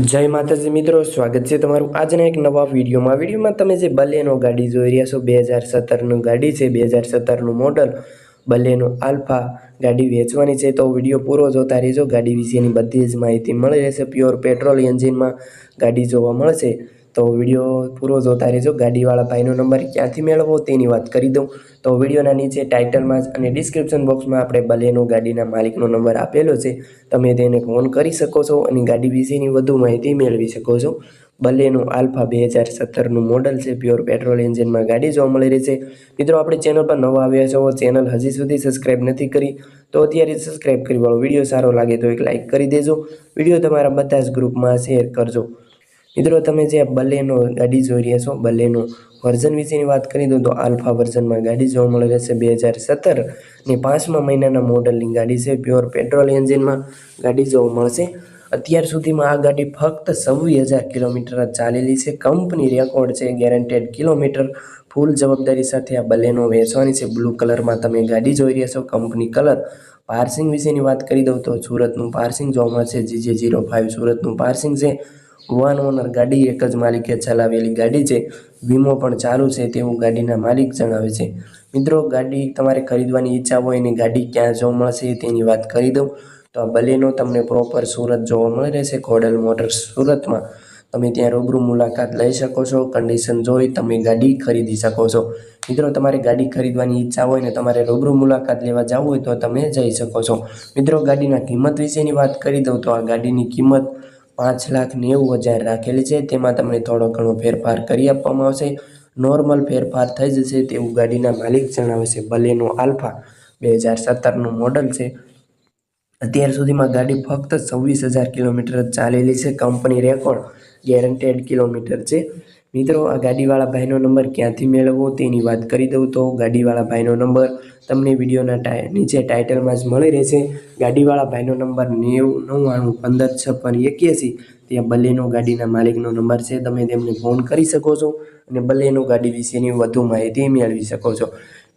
જય માતાજી મિત્રો, સ્વાગત છે તમારું આજના એક નવા વિડીયોમાં. વિડીયોમાં તમે જે બલેનો ગાડી જોઈ રહ્યા છો, બે હજાર સત્તરનું ગાડી છે, બે હજાર સત્તરનું મોડલ બલેનો આલ્ફા ગાડી વેચવાની છે. તો વીડિયો પૂરો જોતા રહેજો. ગાડી વિશેની બધી જ માહિતી મળી રહેશે. પ્યોર પેટ્રોલ એન્જિનમાં ગાડી જોવા મળશે. તો વીડિયો પૂરો જોતા રહેજો. ગાડીવાળા ભાઈનો નંબર ક્યાંથી મેળવવો તેની વાત કરી દઉં. તો વિડીયોના નીચે ટાઇટલમાં અને ડિસ્ક્રિપ્શન બોક્સમાં આપણે બલેનો ગાડીના માલિકનો નંબર આપેલો છે. તમે તેને ફોન કરી શકો છો અને ગાડી વિશેની વધુ માહિતી મેળવી શકો છો. બલેનો આલ્ફા બે હજાર સત્તરનું મોડલ છે. પ્યોર પેટ્રોલ એન્જિનમાં ગાડી જોવા મળી રહી છે. મિત્રો, આપણે ચેનલ પર નવા આવ્યા છો ચેનલ હજી સુધી સબસ્ક્રાઇબ નથી કરી. તો અત્યારે સબસ્ક્રાઇબ કરી વાળો વીડિયો સારો લાગે તો એક લાઇક કરી દેજો. વીડિયો તમારા બધા જ ગ્રુપમાં શેર કરજો. મિત્રો, તમે જે બલેનો ગાડી જોઈ રહ્યા છો, બલેનો વર્ઝન વિશેની વાત કરી દઉં તો આલ્ફા વર્ઝનમાં ગાડી જોવા મળી રહેશે બે હજાર સત્તર ને પાંચમા મહિનાના મોડલની ગાડી છે. પ્યોર પેટ્રોલ એન્જિનમાં ગાડી જોવા મળશે. અત્યાર સુધીમાં આ ગાડી ફક્ત છવ્વીસ હજાર કિલોમીટર જ ચાલેલી છે. કંપની રેકોર્ડ છે ગેરંટેડ કિલોમીટર. ફૂલ જવાબદારી સાથે આ બલેનો વેચવાની છે. બ્લુ કલરમાં તમે ગાડી જોઈ રહ્યા છો. કંપની કલર પાર્સિંગ વિશેની વાત કરી દઉં તો સુરતનું પાર્સિંગ જોવા મળશે. જીજે જીરો ફાઇવ સુરતનું પાર્સિંગ છે. વન ઓનર ગાડી એક જ માલિકે ચલાવેલી ગાડી છે. વીમો પણ ચાલુ છે તેવું ગાડીના માલિક જણાવે છે. મિત્રો, ગાડી તમારે ખરીદવાની ઈચ્છા હોય અને ગાડી ક્યાં જોવા મળશે તેની વાત કરી દઉં. તો આ બલેનો તમને પ્રોપર સુરત જોવા મળી રહેશે. ખોડલ મોટર્સ સુરતમાં. તમે ત્યાં રૂબરૂ મુલાકાત લઈ શકો છો. કન્ડિશન જોઈ તમે ગાડી ખરીદી શકો છો. મિત્રો, તમારે ગાડી ખરીદવાની ઈચ્છા હોય ને તમારે રૂબરૂ મુલાકાત લેવા જવું હોય તો તમે જઈ શકો છો. મિત્રો, ગાડીના કિંમત વિશેની વાત કરી દઉં તો આ ગાડીની કિંમત પાંચ લાખ નેવું હજાર રાખેલી છે. તેમાં તમને થોડો ઘણો ફેરફાર કરી આપવામાં આવશે. નોર્મલ ફેરફાર થઈ જશે તેવું ગાડીના માલિક જણાવે છે. બલેનો આલ્ફા બે હજાર સત્તરનું મોડલ છે. અત્યાર સુધીમાં ગાડી ફક્ત છવ્વીસ હજાર કિલોમીટર ચાલેલી છે. કંપની રેકોર્ડ ગેરંટેડ કિલોમીટર છે. મિત્રો, આ ગાડીવાળા ભાઈનો નંબર ક્યાંથી મેળવવો તેની વાત કરી દઉં તો ગાડીવાળા ભાઈનો નંબર તમને વિડીયોના ટાઈ, નીચે ટાઇટલમાં જ મળી રહેશે. ગાડીવાળા ભાઈનો નંબર નેવું નવ્વાણું પંદર છપ્પન એક્યાસી. ત્યાં બલેનો ગાડીના માલિકનો નંબર છે. તમે તેમને ફોન કરી શકો છો અને બલેનો ગાડી વિશેની વધુ માહિતી મેળવી શકો છો.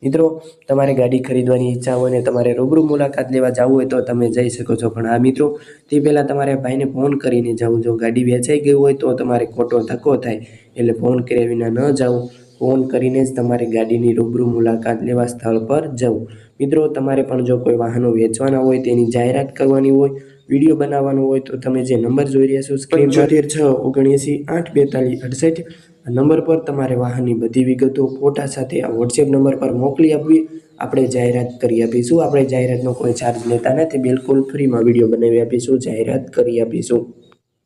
મિત્રો, તમારે ગાડી ખરીદવાની ઈચ્છા હોય ને તમારે રૂબરૂ મુલાકાત લેવા જવું હોય તો તમે જઈ શકો છો. પણ આ મિત્રો, તે પહેલાં તમારે ભાઈને ફોન કરીને જવું. જો ગાડી વેચાઈ ગઈ હોય તો તમારે ખોટો ધક્કો થાય, એટલે ફોન કર્યા વિના ન જવું. ફોન કરીને જ તમારે ગાડીની રૂબરૂ મુલાકાત લેવા સ્થળ પર જવું. મિત્રો, તમારે પણ જો કોઈ વાહનો વેચવાના હોય, તેની જાહેરાત કરવાની હોય વીડિયો બનાવવાનો હોય તો તમે જે નંબર જોઈ રહ્યા છો સ્ક્રીન ચોતેર છ ઓગણએંસી આઠ બેતાલીસ અડસઠ. આ નંબર પર તમારે વાહનની બધી વિગતો ફોટા સાથે આ વોટ્સએપ નંબર પર મોકલી આપવી. આપણે જાહેરાત કરી આપીશું. આપણે જાહેરાતનો કોઈ ચાર્જ લેતા નથી. બિલકુલ ફ્રીમાં વીડિયો બનાવી આપીશું. જાહેરાત કરી આપીશું.